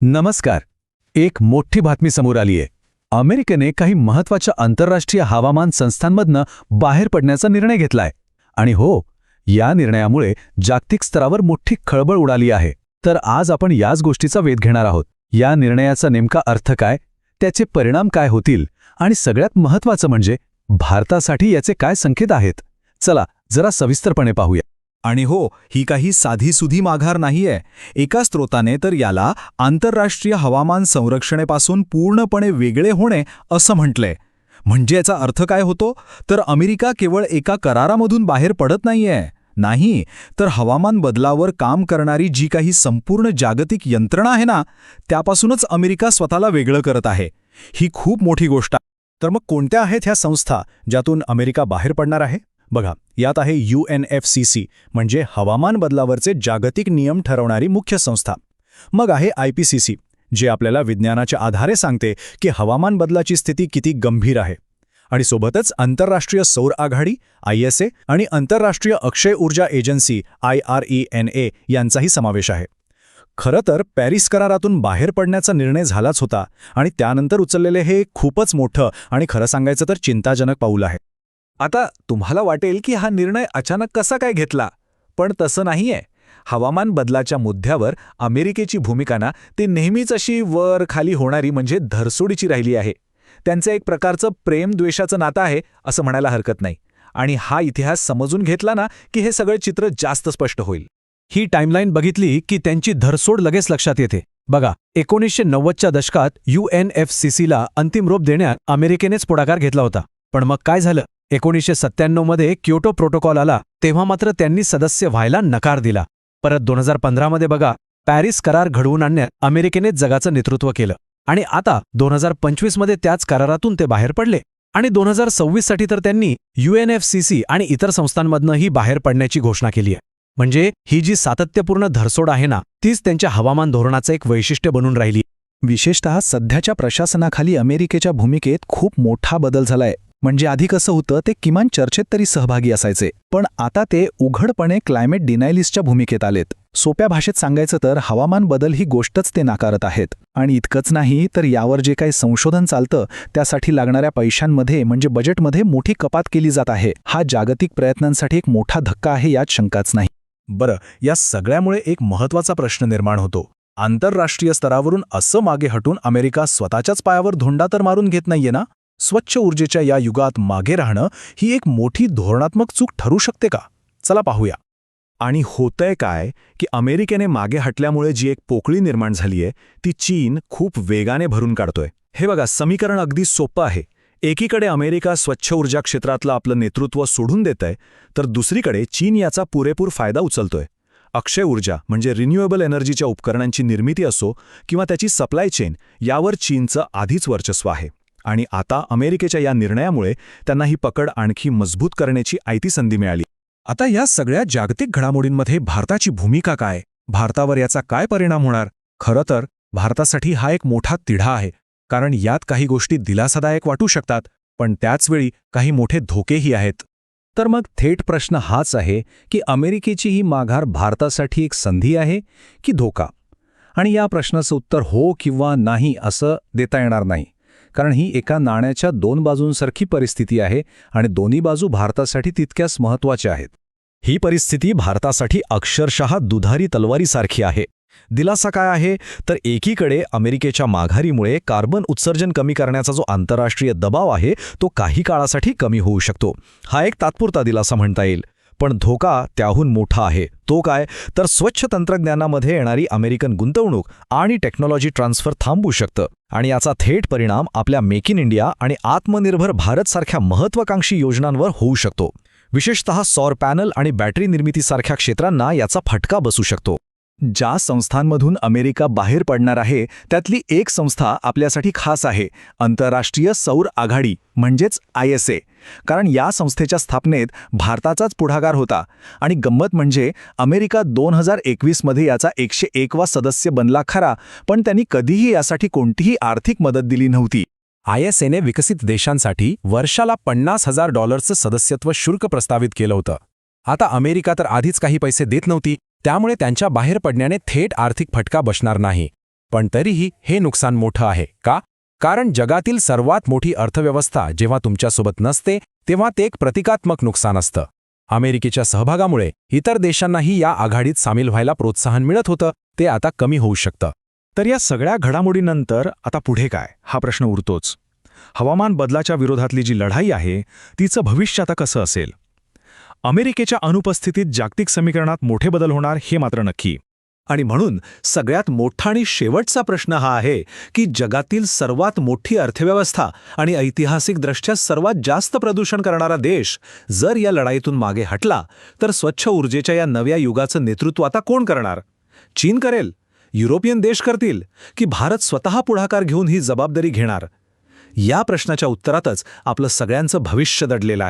नमस्कार. एक मोठी बातमी समोर आलीये. अमेरिकेने काही महत्त्वाच्या आंतरराष्ट्रीय हवामान संस्थांमधनं बाहेर पडण्याचा निर्णय घेतलाय. आणि हो या निर्णयामुळे जागतिक स्तरावर मोठी खळबळ उडाली आहे. तर आज आपण याच गोष्टीचा वेध घेणार आहोत. या निर्णयाचा नेमका अर्थ काय? त्याचे परिणाम काय होतील? आणि सगळ्यात महत्वाचं म्हणजे भारतासाठी याचे काय संकेत आहेत? चला जरा सविस्तरपणे पाहूया. आणि हो ही काही साधीसुधी माघार नाहीये. एका स्रोताने तर याला आंतरराष्ट्रीय हवामान संरक्षणेपासून पूर्णपणे वेगळे होणे असं म्हटलंय म्हणजे याचा अर्थ काय होतो? तर अमेरिका केवळ एका करारामधून बाहेर पडत नाहीये. नाही तर हवामान बदलावर काम करणारी जी काही संपूर्ण जागतिक यंत्रणा आहे ना त्यापासूनच अमेरिका स्वतःला वेगळं करत आहे. ही खूप मोठी गोष्ट तर मग कोणत्या आहेत ह्या संस्था ज्यातून अमेरिका बाहेर पडणार आहे? बघा यात आहे U N F C C म्हणजे हवामान बदलावरचे जागतिक नियम ठरवणारी मुख्य संस्था. मग आहे आय पी सी सी जे आपल्याला विज्ञानाच्या आधारे सांगते की हवामान बदलाची स्थिती किती गंभीर आहे. आणि सोबतच आंतरराष्ट्रीय सौर आघाडी आय एस ए आणि आंतरराष्ट्रीय अक्षय ऊर्जा agency I R E N A यांचाही समावेश आहे. खरं तर पॅरिस करारातून बाहेर पडण्याचा निर्णय झालाच होता आणि त्यानंतर उचललेले हे खूपच मोठं आणि खरं सांगायचं तर चिंताजनक पाऊल आहे. आता तुम्हाला वाटेल की हा निर्णय अचानक कसा काय घेतला. पण तसं नाहीये. हवामान बदलाच्या मुद्द्यावर अमेरिकेची भूमिका ना ती नेहमीच अशी वर खाली होणारी म्हणजे धरसोडीची राहिली आहे. त्यांचं एक प्रकारचं प्रेम द्वेषाचं नातं आहे असं म्हणायला हरकत नाही. आणि हा इतिहास समजून घेतला ना की हे सगळं चित्र जास्त स्पष्ट होईल. ही टाईमलाईन बघितली की त्यांची धरसोड लगेच लक्षात येते. बघा एकोणीसशे नव्वदच्या दशकात यू एन एफ सी सीला अंतिम रूप देण्यात अमेरिकेनेच पुढाकार घेतला होता. पण मग काय झालं? एकोणीसशे सत्त्याण्णवमध्ये क्योटो प्रोटोकॉल आला तेव्हा मात्र त्यांनी सदस्य व्हायला नकार दिला. परत दोन हजार पंधरामध्ये बघा पॅरिस करार घडवून आणण्यात अमेरिकेनेच जगाचं नेतृत्व केलं. आणि आता दोन हजार पंचवीसमध्ये त्याच करारातून ते बाहेर पडले. आणि दोन हजार सव्वीससाठी तर त्यांनी यूएनएफसीसी आणि इतर संस्थांमधनंही बाहेर पडण्याची घोषणा केली आहे. म्हणजे ही जी सातत्यपूर्ण धरसोड आहे ना तीच त्यांच्या हवामान धोरणाचं एक वैशिष्ट्य बनून राहिली. विशेषतः सध्याच्या प्रशासनाखाली अमेरिकेच्या भूमिकेत खूप मोठा बदल झालाय. म्हणजे आधी कसं होतं ते किमान चर्चेत तरी सहभागी असायचे. पण आता ते उघडपणे क्लायमेट डिनायलिस्टच्या भूमिकेत आलेत. सोप्या भाषेत सांगायचं तर हवामान बदल ही गोष्टच ते नाकारत आहेत. आणि इतकंच नाही तर यावर जे काही संशोधन चालतं त्यासाठी लागणाऱ्या पैशांमध्ये म्हणजे बजेटमध्ये मोठी कपात केली जात आहे. हा जागतिक प्रयत्नांसाठी एक मोठा धक्का आहे यात शंकाच नाही. बरं या सगळ्यामुळे एक महत्त्वाचा प्रश्न निर्माण होतो. आंतरराष्ट्रीय स्तरावरून असं मागे हटून अमेरिका स्वतःच्याच पायावर धोंडा तर मारून घेत नाहीये ना? स्वच्छ ऊर्जेच्या या युगात मागे राहणं ही एक मोठी धोरणात्मक चूक ठरू शकते का? चला पाहूया. आणि होतंय काय की अमेरिकेने मागे हटल्यामुळे जी एक पोकळी निर्माण झालीय ती चीन खूप वेगाने भरून काढतोय. हे बघा समीकरण अगदी सोपं आहे. एकीकडे अमेरिका स्वच्छ ऊर्जा क्षेत्रातलं आपलं नेतृत्व सोडून देत आहे तर दुसरीकडे चीन याचा पुरेपूर फायदा उचलतोय. अक्षय ऊर्जा म्हणजे रिन्युएबल एनर्जीच्या उपकरणांची निर्मिती असो किंवा त्याची सप्लाय चेन यावर चीनचं आधीच वर्चस्व आहे. आणि आता अमेरिकेच्या या निर्णयामुळे त्यांना ही पकड आणखी मजबूत करण्याची आयती संधी मिळाली. आता या सगळ्या जागतिक घडामोडींमध्ये भारताची भूमिका काय? भारतावर याचा काय परिणाम होणार? खरं तर भारतासाठी हा एक मोठा तिढा आहे कारण यात काही गोष्टी दिलासादायक वाटू शकतात पण त्याचवेळी काही मोठे धोकेही आहेत. तर मग थेट प्रश्न हाच आहे की अमेरिकेची ही माघार भारतासाठी एक संधी आहे की धोका? आणि या प्रश्नाचं उत्तर हो किंवा नाही असं देता येणार नाही. कारण ही एका नाण्याच्या दोन बाजूंसारखी परिस्थिती आहे आणि दोन्ही बाजू भारतासाठी तितक्याच महत्त्वाच्या आहेत. ही परिस्थिती भारतासाठी अक्षरशः दुधारी तलवारीसारखी आहे. दिलासा काय आहे? तर एकीकडे अमेरिकेच्या माघारीमुळे कार्बन उत्सर्जन कमी करण्याचा जो आंतरराष्ट्रीय दबाव आहे तो काही काळासाठी कमी होऊ शकतो. हा एक तात्पुरता दिलासा म्हणता येईल. पण धोका त्याहून मोठा आहे. तो काय? तर स्वच्छ तंत्रज्ञानामध्ये येणारी अमेरिकन गुंतवणूक आणि टेक्नॉलॉजी ट्रान्सफर थांबू शकतं. आणि याचा थेट परिणाम आपल्या मेक इन इंडिया आणि आत्मनिर्भर भारतसारख्या महत्वाकांक्षी योजनांवर होऊ शकतो. विशेषतः सौर पॅनल आणि बॅटरी निर्मितीसारख्या क्षेत्रांना याचा फटका बसू शकतो. ज्या संस्थांमधून अमेरिका बाहेर पडणार आहे त्यातली एक संस्था आपल्यासाठी खास आहे आंतरराष्ट्रीय सौर आघाडी म्हणजेच आय एस ए. कारण या संस्थेच्या स्थापनेत भारताचाच पुढाकार होता आणि गंमत म्हणजे अमेरिका दोन हजार एकवीसमध्ये याचा एकशे एकवा सदस्य बनला खरा पण त्यांनी कधीही यासाठी कोणतीही आर्थिक मदत दिली नव्हती. आय एस एने विकसित देशांसाठी वर्षाला पन्नास हजार डॉलर्सचं सदस्यत्व शुल्क प्रस्तावित केलं होतं. आता अमेरिका तर आधीच काही पैसे देत नव्हती त्यामुळे त्यांच्या बाहेर पडण्याने थेट आर्थिक फटका बसणार नाही. पण तरीही हे नुकसान मोठं आहे का? कारण जगातील सर्वात मोठी अर्थव्यवस्था जेव्हा तुमच्यासोबत नसते तेव्हा ते एक प्रतिकात्मक नुकसान असतं. अमेरिकेच्या सहभागामुळे इतर देशांनाही या आघाडीत सामील व्हायला प्रोत्साहन मिळत होतं ते आता कमी होऊ शकतं. तर या सगळ्या घडामोडीनंतर आता पुढे काय? हा प्रश्न उरतोच. हवामान बदलाच्या विरोधातली जी लढाई आहे तिचं भविष्य आता कसं असेल? अमेरिकेच्या अनुपस्थितीत जागतिक समीकरणात मोठे बदल होणार हे मात्र नक्की. आणि म्हणून सगळ्यात मोठा आणि शेवटचा प्रश्न हा आहे की जगातील सर्वात मोठी अर्थव्यवस्था आणि ऐतिहासिकदृष्ट्या सर्वात जास्त प्रदूषण करणारा देश जर या लढाईतून मागे हटला तर स्वच्छ ऊर्जेच्या या नव्या युगाचं नेतृत्व आता कोण करणार? चीन करेल युरोपियन देश करतील की भारत स्वतः पुढाकार घेऊन ही जबाबदारी घेणार? या प्रश्नाच्या उत्तरातच आपलं सगळ्यांचं भविष्य दडलेलं आहे.